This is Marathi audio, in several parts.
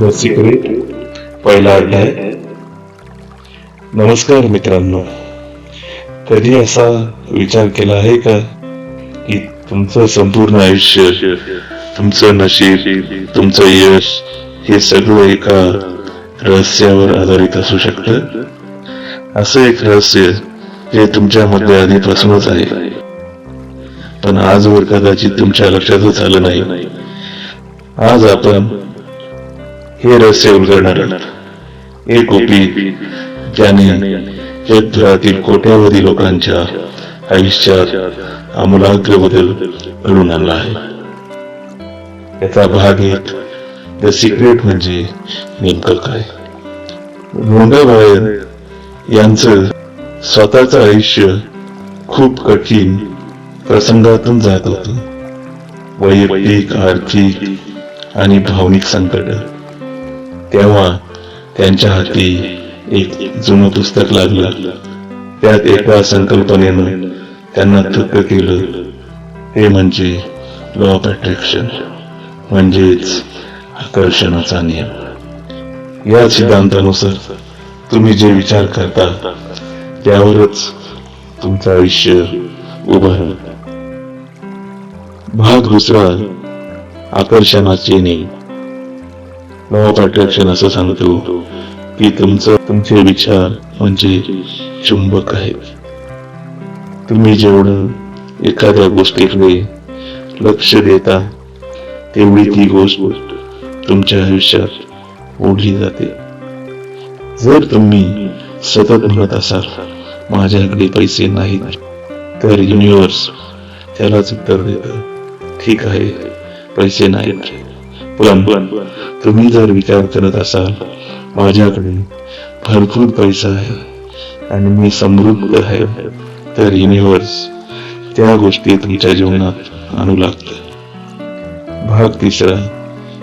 द सिक्रेट पहिला अध्याय. नमस्कार मित्रांनो कधी असा विचार केला आहे का की तुमचं संपूर्ण आयुष्य तुमचं नशीब तुमचं यश हे सगळं एका रहस्यावर आधारित असू शकतं? असं एक रहस्य हे तुमच्यामध्ये आधीपासूनच आहे. पण आजवर कदाचित तुमच्या लक्षातच आलं नाही. आज आपण हे रहस्य उलगडणार एक गोपी ज्याने जगभरातील कोट्यावधी लोकांच्या आयुष्यात आमूलाग्र बदल घडून आणला आहे. याचा भाग एक द सिक्रेट म्हणजे नेमकं काय? रोंडाबायर यांचं स्वतःचं आयुष्य खूप कठीण प्रसंगातून जात होतं. वैयक्तिक आर्थिक आणि भावनिक संकट. तेव्हा त्यांच्या हाती एक जुनं पुस्तक लागलं. त्यात एका संकल्पनेनं त्यांना थक्क केलं. हे म्हणजे लॉ ऑफ अट्रॅक्शन म्हणजेच आकर्षणाचा नियम. या सिद्धांतानुसार तुम्ही जे विचार करता त्यावरच तुमचं आयुष्य उभं राहतं. भाग दुसरा आकर्षणाचे नियम. लॉ ऑफ अट्रॅक्शन असं सांगतो की तुमचं तुमचे विचार म्हणजे चुंबक आहेत. तुम्ही जेवढं एखाद्या गोष्टीकडे लक्ष देता तेवढी ती गोष्ट तुमच्या आयुष्यात ओढली जाते. जर तुम्ही सतत म्हणत असाल माझ्याकडे पैसे नाहीत तर युनिव्हर्स त्यालाच उत्तर देतं. ठीक आहे पैसे नाहीत. पण तुम्ही जर विचार करत असाल माझ्याकडे भरपूर पैसा आहे आणि मी समृद्ध आहे. तर युनिव्हर्स त्या गोष्टी तुमच्या जीवनात आणू लागतं भाग तिसरा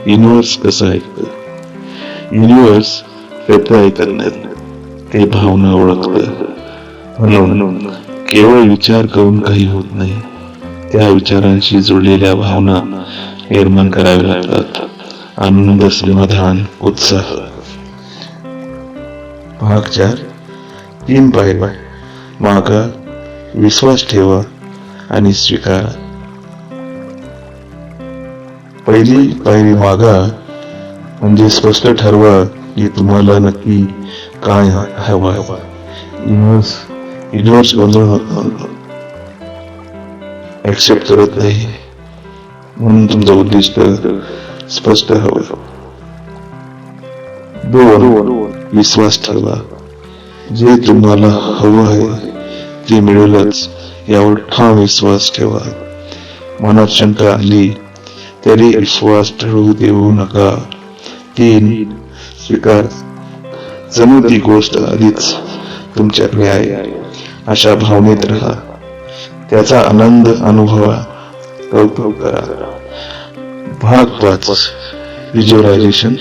युनिव्हर्स कसं ऐकतं युनिव्हर्स ऐकत करण्यात. ते भावना ओळखतं. म्हणून केवळ विचार करून काही होत नाही. त्या विचारांशी जुळलेल्या भावना निर्माण कराव्या लागतात. आनंद समाधान उत्साह. भाग चार. तीन पायऱ्या. मागा विश्वास ठेवा आणि स्वीकारा. पहिली पायरी मागा म्हणजे स्पष्ट ठरवा की तुम्हाला नक्की काय हवं युनिव्हर्स युनिव्हर्स ऍक्सेप्ट करत नाही. म्हणून तुमचं उद्दिष्ट स्पष्ट हवं दोन विश्वास ठरवा जे तुम्हाला हवं आहे ते मिळेलच यावर ठाम विश्वास ठेवा मनात शंका आली तरी विश्वास ठरवू देऊ नका तीन स्वीकार। जणू ती गोष्ट आधीच तुमच्याकडे आहे अशा भावनेत राहा। त्याचा आनंद अनुभवा कौतुक करा। भाग पाच व्हिज्युअलायझेशन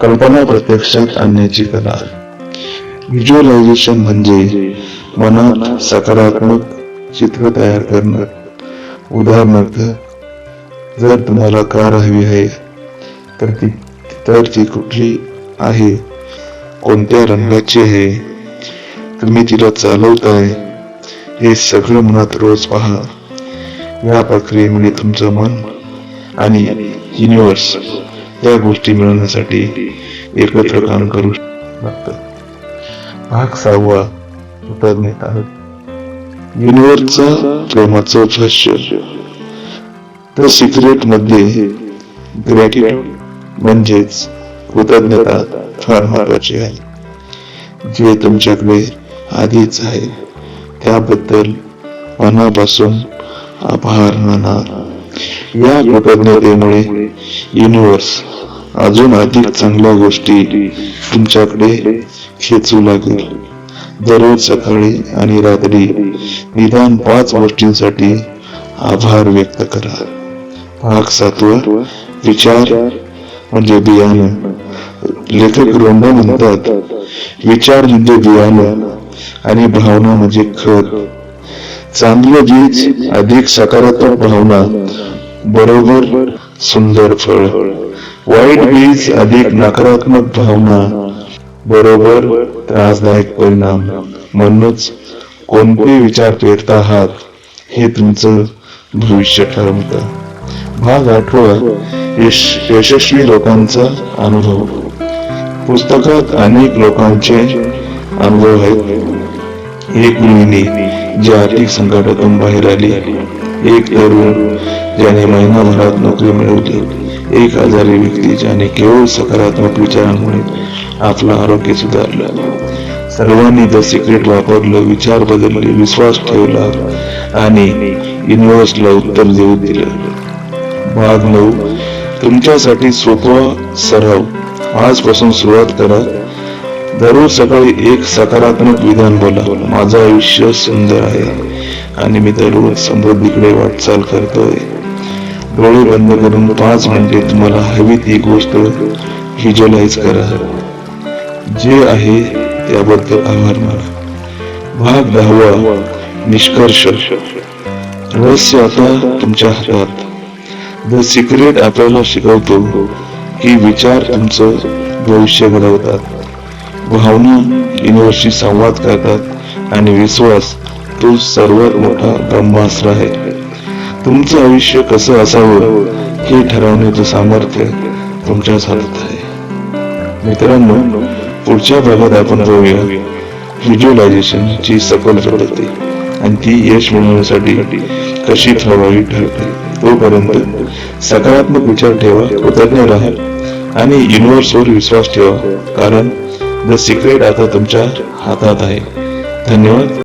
कल्पना प्रत्यक्षात आणण्याची कला. व्हिज्युअलायझेशन म्हणजे मनात सकारात्मक चित्र तयार करणं. उदाहरणार्थ जर तुम्हाला कार हवी आहे तर ती तर ती कुठली आहे? कोणत्या रंगाची आहे? तुम्ही तिला चालवताय? हे सगळं मनात रोज पहा. या प्रक्रियेमुळे तुमचं मन आणि युनिव्हर्स या गोष्टी मिळवण्यासाठी एकत्र काम करू लागतं भाग सहावा युनिव्हर्सचा प्रेमाचं भाष्य. सिक्रेटमध्ये ग्रॅटिट्यूड म्हणजेच कृतज्ञता फार महत्वाची आहे. जे तुमच्याकडे आधीच आहे त्याबद्दल मनापासून आभार माना या कृतज्ञतेमुळे युनिव्हर्स अजून अधिक चांगल्या गोष्टी तुमच्याकडे खेचू लागेल. दररोज सकाळी आणि रात्री निदान पाच गोष्टींसाठी आभार व्यक्त करा. भाग सातवा विचार म्हणजे बियाणं. लेखक रोंडा म्हणतात विचार म्हणजे बियाणं आणि भावना म्हणजे खत. चांगलं बीज अधिक सकारात्मक भावना बरोबर सुंदर फळ. वाईट बीज अधिक नकारात्मक भावना. बरोबर त्रासदायक परिणाम. म्हणूनच कोणते विचार पेरत आहात हे तुमचं भविष्य ठरवत. भाग आठवा यश यशस्वी लोकांचा अनुभव. पुस्तकात अनेक लोकांचे अनुभव आहेत. एक मुलीने जी आर्थिक संकटातून बाहेर आली. एक तरुण ज्याने महिनाभरात नोकरी मिळवली एक आजारी व्यक्ती ज्याने केवळ सकारात्मक विचारांमुळे आपलं आरोग्य सुधारलं. सर्वांनी द सिक्रेट वापरलं विचार बदलले विश्वास ठेवला आणि युनिव्हर्सला उत्तर देऊ दिलं. भाग नऊ. तुमच्यासाठी सोपा सराव आजपासून सुरुवात करा. दररोज सकाळी एक सकारात्मक विधान बोला. माझं आयुष्य सुंदर आहे आणि मी दररोज समृद्धीकडे वाटचाल करतोय. डोळे बंद करून पाच मिनिटे तुम्हाला हवी ती गोष्ट व्हिज्युअलाइज करा. जे आहे त्याबद्दल आभार माना. भाग दहावा निष्कर्ष. रहस्य आता तुमच्या हातात. द सिक्रेट आपल्याला शिकवतो की विचार तुमचं भविष्य घडवतात. भावना युनिव्हर्सशी संवाद करतात आणि विश्वास तो सर्वात मोठा ब्रह्मास्त्र आहे. तुमचं आयुष्य कसं असावं हे ठरवण्याचं सामर्थ्य तुमच्याच हातात आहे. मित्रांनो पुढच्या भागात आपण जाऊया व्हिज्युअलायझेशन ची सखोल पद्धती. आणि ती यश मिळवण्यासाठी कशी प्रभावी ठरते तोपर्यंत सकारात्मक विचार ठेवा कृतज्ञ राहा आणि युनिव्हर्सवर विश्वास ठेवा कारण द सिक्रेट आता तुमच्या हातात आहे. धन्यवाद.